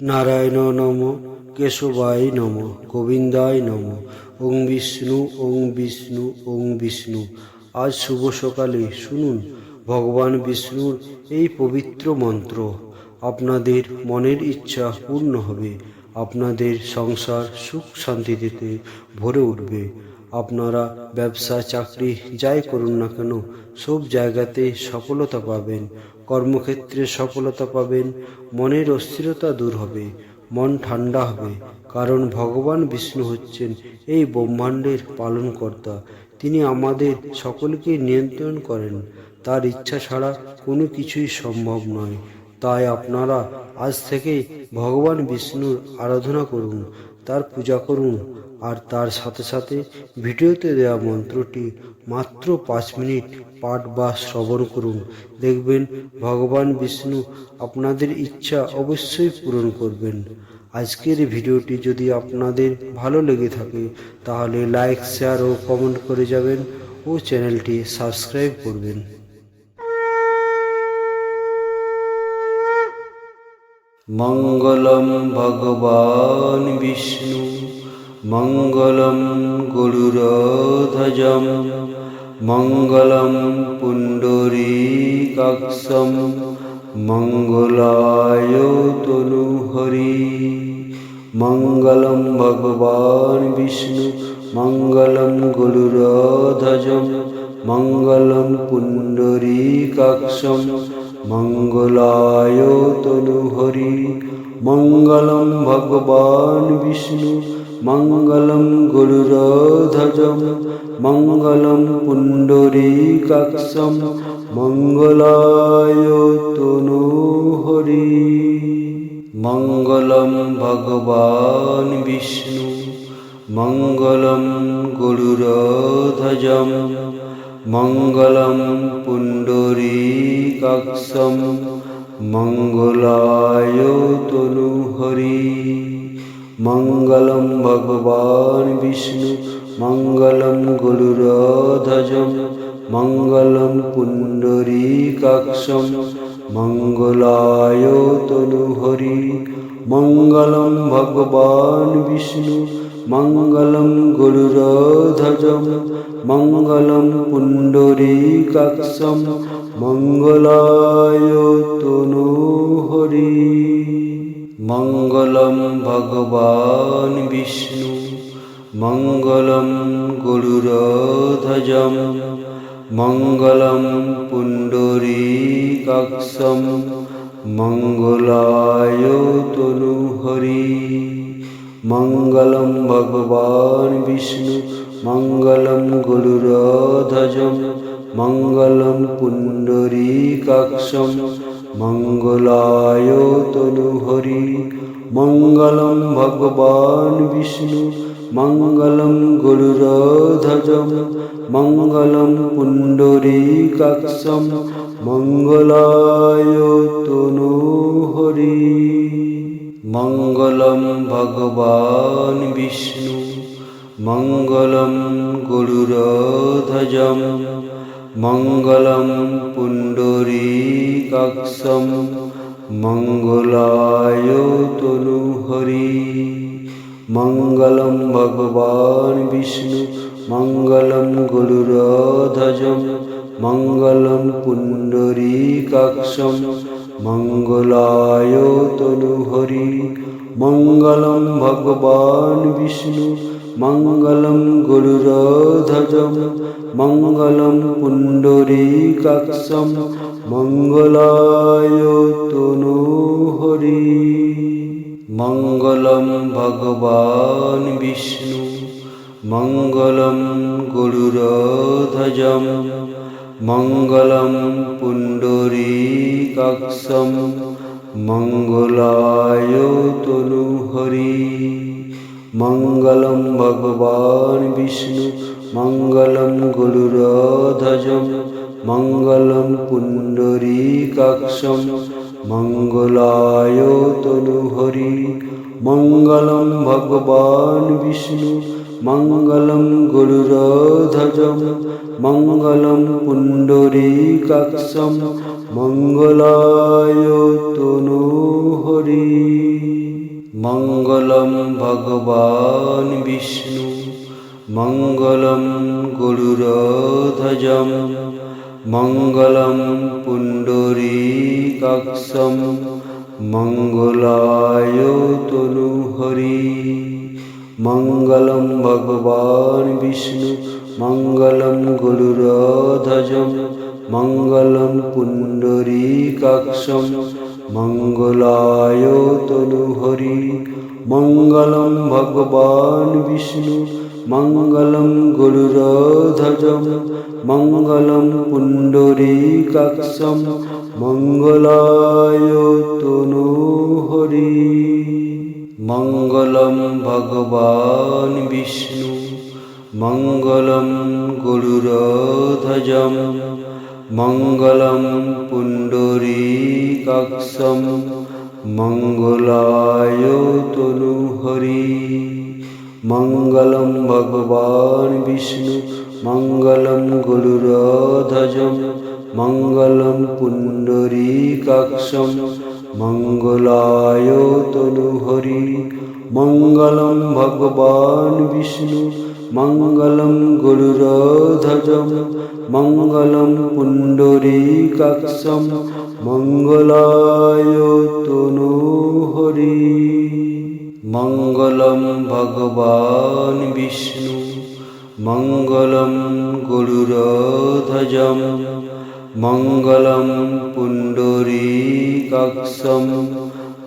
নারায়ণ নম কেশবায় নম, গোবিন্দায় নম। ওং বিষ্ণু ওং বিষ্ণু ওং বিষ্ণু। আজ শুভ সকালে শুনুন ভগবান বিষ্ণুর এই পবিত্র মন্ত্র। আপনাদের মনের ইচ্ছা পূর্ণ হবে, আপনাদের সংসার সুখ শান্তিতে ভরে উঠবে। আপনারা ব্যবসা, চাকরি, যাই করুন না কেন, সব জায়গাতে সফলতা পাবেন। কর্মক্ষেত্রে সফলতা পাবেন, মনের অস্থিরতা দূর হবে, মন ঠান্ডা হবে, কারণ ভগবান বিষ্ণু হচ্ছেন এই ব্রহ্মাণ্ডের পালনকর্তা। তিনি আমাদের সকলকে নিয়ন্ত্রণ করেন। তার ইচ্ছা ছাড়া কোনো কিছুই সম্ভব নয়। তাই আপনারা আজ থেকেই ভগবান বিষ্ণুর আরাধনা করুন, তার পূজা করুন আর তার সাথে সাথে ভিডিওতে দেওয়া মন্ত্রটি মাত্র পাঁচ মিনিট পাঠ বা শ্রবণ করুন। দেখবেন ভগবান বিষ্ণু আপনাদের ইচ্ছা অবশ্যই পূরণ করবেন। আজকের ভিডিওটি যদি আপনাদের ভালো লেগে থাকে, তাহলে লাইক, শেয়ার ও কমেন্ট করে যাবেন ও চ্যানেলটি সাবস্ক্রাইব করবেন। মঙ্গলম ভগবান বিষ্ণু। মঙ্গলম গরুরধ্বজম মঙ্গলম পুণ্ডরীকাক্ষম, মঙ্গলায় তনুহরি মঙ্গলম ভগবান বিষ্ণু, মঙ্গলম গরুরধ্বজম মঙ্গলম পুণ্ডরীকাক্ষম, মঙ্গলায় তনুহরি মঙ্গলম ভগবান বিষ্ণু মঙ্গলম গরুরধ্বজম মঙ্গলম পুণ্ডরীকাক্ষম, মঙ্গলায় তনুহরি মঙ্গলম ভগবান বিষ্ণু, মঙ্গলম গরুরধ্বজম মঙ্গলম পুণ্ডরীকাক্ষম, মঙ্গলায় তনুহরি মঙ্গলম ভগবান বিষ্ণু, মঙ্গলম গরুরধ্বজম মঙ্গলম পুণ্ডরীকাক্ষম, মঙ্গলায় তনুহরি মঙ্গলম ভগবান বিষ্ণু, মঙ্গলম গরুরধ্বজম মঙ্গলম পুণ্ডরীকাক্ষম, মঙ্গলায় তনুহরি মঙ্গলম ভগবান বিষ্ণু, মঙ্গলম গরুরধ্বজম মঙ্গলম পুণ্ডরীকাক্ষম, মঙ্গলায় তনুহরি মঙ্গলম ভগবান বিষ্ণু, মঙ্গলম গরুরধ্বজম মঙ্গলম পুণ্ডরীকাক্ষম মঙ্গলায় তনুহরি মঙ্গলম ভগবান বিষ্ণু, মঙ্গলম গরুরধ্বজম মঙ্গলম পুণ্ডরীকাক্ষম মঙ্গলায় তনুহরি মঙ্গলম ভগবান বিষ্ণু, মঙ্গলম গরুরধ্বজম মঙ্গলম পুণ্ডরীকাক্ষম মঙ্গলায় তনুহরি মঙ্গলম ভগবান বিষ্ণু, মঙ্গলম গরুরধ্বজম মঙ্গলম পুণ্ডরীকাক্ষম মঙ্গলায় তনুহরি মঙ্গলম ভগবান বিষ্ণু মঙ্গলম গরুরধ্বজম মঙ্গলম পুণ্ডরীকাক্ষম মঙ্গলায় তনুহরি মঙ্গলম ভগবান বিষ্ণু, মঙ্গলম গরুরধ্বজম মঙ্গলম পুণ্ডরীকাক্ষম মঙ্গলায় তনুহরি মঙ্গলম ভগবান বিষ্ণু, মঙ্গলম গরুরধ্বজম মঙ্গলম পুণ্ডরীকাক্ষম মঙ্গলায় তনুহরি মঙ্গলম ভগবান বিষ্ণু, মঙ্গলম গরুরধ্বজম মঙ্গলম পুণ্ডরীকাক্ষম মঙ্গলায় তনুহরি মঙ্গলম ভগবান বিষ্ণু, মঙ্গলম গরুরধ্বজম মঙ্গলম পুণ্ডরীকাক্ষম, মঙ্গলায় তনুহরি মঙ্গলম ভগবান বিষ্ণু, মঙ্গলম গরুরধ্বজম মঙ্গলম পুণ্ডরীকাক্ষম, মঙ্গলায় মঙ্গলম ভগবান বিষ্ণু, মঙ্গলম গরুরধ্বজম মঙ্গলম পুণ্ডরীকাক্ষম মঙ্গলায় তনুহরি মঙ্গলম ভগবান বিষ্ণু, মঙ্গলম গরুরধ্বজম মঙ্গলম পুণ্ডরীকাক্ষম মঙ্গলায় তনুহরি মঙ্গলম ভগবান বিষ্ণু মঙ্গলম গরুরধ্বজম মঙ্গলম পুণ্ডরীকাক্ষম মঙ্গলায় তনুহরি মঙ্গলম ভগবান বিষ্ণু, মঙ্গলম গরুরধ্বজম মঙ্গলম পুণ্ডরীকাক্ষম, মঙ্গলায় তনুহরি মঙ্গলম ভগবান বিষ্ণু, মঙ্গলম গরুরধ্বজম মঙ্গলম পুণ্ডরীকাক্ষম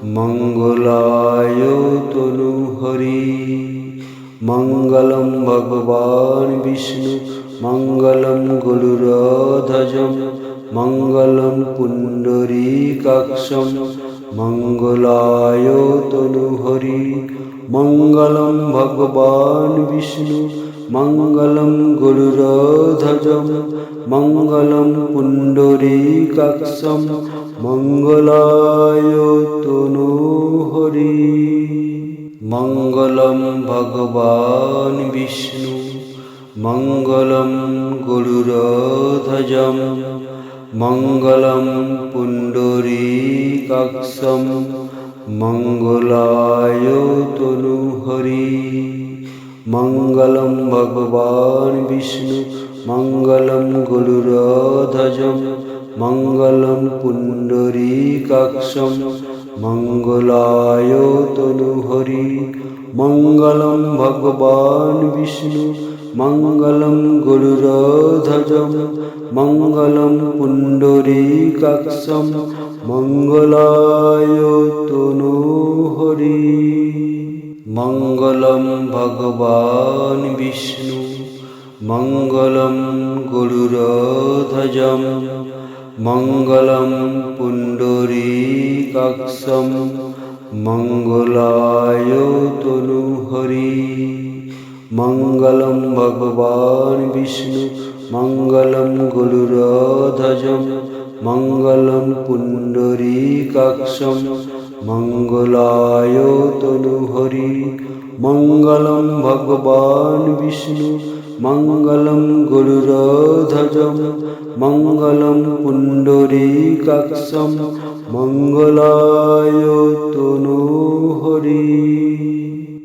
মঙ্গলায় তনুহরি মঙ্গলম ভগবান বিষ্ণু মঙ্গলম গরুরধ্বজম মঙ্গলম পুণ্ডরীকাক্ষম। মঙ্গলায় তনুহরি মঙ্গলম ভগবান বিষ্ণু মঙ্গলম গরুরধ্বজম মঙ্গলম পুণ্ডরীকাক্ষম মঙ্গলায় তনুহরি মঙ্গলম ভগবান বিষ্ণু, মঙ্গলম গরুরধ্বজম মঙ্গলম পুণ্ডরীকাক্ষম মঙ্গলায় তনুহরি মঙ্গলম ভগবান বিষ্ণু, মঙ্গলম গরুরধ্বজম মঙ্গলম পুণ্ডরীকাক্ষম মঙ্গলায় তনুহরি মঙ্গলম ভগবান বিষ্ণু, মঙ্গলম গরুরধ্বজম মঙ্গলম পুণ্ডরীকাক্ষম মঙ্গলায় ভগবান বিষ্ণু, মঙ্গলম গরুরধ্বজম মঙ্গলম পুণ্ডরীকাক্ষম, মঙ্গলায় তনুহরি মঙ্গলম ভগবান বিষ্ণু, মঙ্গলম গরুরধ্বজম মঙ্গলম পুণ্ডরীকাক্ষম মঙ্গলায় তনুহরি মঙ্গলম ভগবান বিষ্ণু মঙ্গলম গরুরধ্বজম মঙ্গলম পুণ্ডরীকাক্ষম মঙ্গলায় তনুহরি